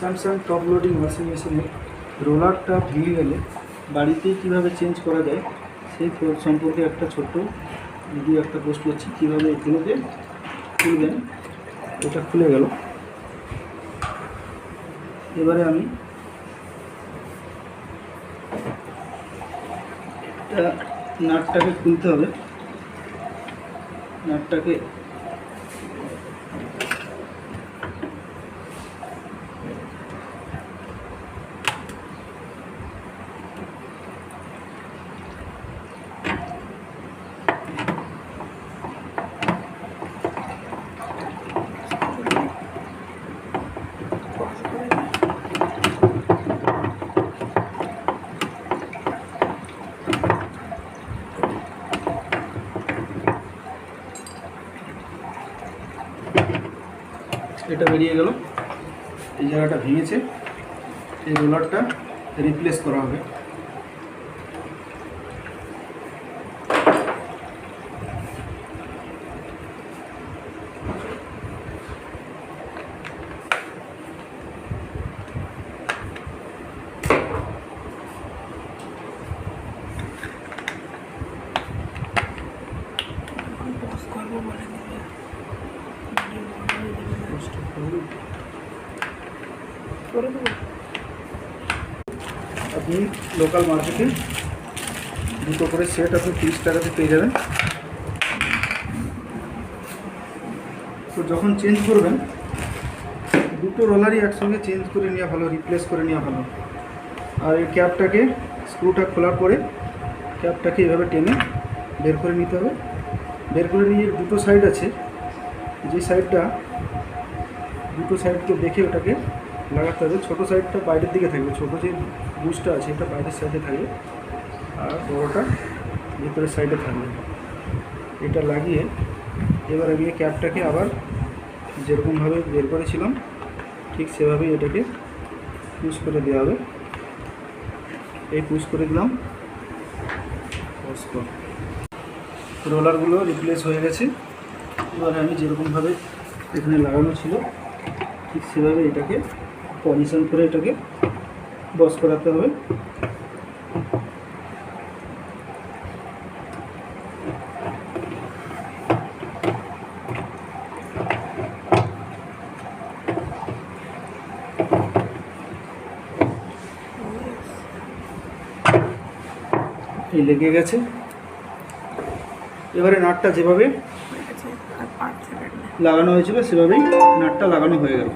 Samsung top loading washing মেশিনের রোলারটা ভেঙে গেলে বাড়িতেই কীভাবে চেঞ্জ করা যায় সেই সম্পর্কে একটা ছোট্ট ভিডিও একটা পোস্ট করছি। কীভাবে এগুলোকে খুলবেন এটা খুলে গেল। এবারে আমি এটা নাটটাকে খুলতে হবে। নাটটাকে এটা বেরিয়ে গেল। এই জায়গাটা ভেঙেছে। এই রোলারটা রিপ্লেস করা হবে। আপনি লোকাল মার্কেটে দুটো করে সেট আপনি তিরিশ টাকাতে পেয়ে যাবেন। তো যখন চেঞ্জ করবেন দুটো রোলারই একসঙ্গে চেঞ্জ করে নেওয়া ভালো রিপ্লেস করে নেওয়া ভালো। আর এই ক্যাপটাকে স্ক্রুটা খোলার পরে ক্যাপটাকে এভাবে টেনে বের করে নিতে হবে। বের করে নিয়ে দুটো সাইড আছে যে সাইডটা দুটো সাইডকে দেখে ওটাকে লাগাতে হবে। ছোটো সাইডটা বাইরের দিকে থাকবে, ছোটো যে বুসটা আছে এটা বাইরের সাইডে থাকবে আর বড়োটা ভিতরের সাইডে থাকবে। এটা লাগিয়ে এবার আমি ক্যাপটাকে আবার যেরকমভাবে বের করেছিলাম, ঠিক সেভাবেই এটাকে পুশ করে দেওয়া হবে। এই পুশ করে দিলাম। রোলারগুলো রিপ্লেস হয়ে গেছে। এবার আমি যেরকমভাবে এখানে লাগানো ছিল ঠিক সেভাবে এটাকে পজিশন করে এটাকে বস করাতে হবে। এই লেগে গেছে। এবারে নাটটা যেভাবে লাগানো হয়েছিল সেভাবেই নাটটা লাগানো হয়ে গেল।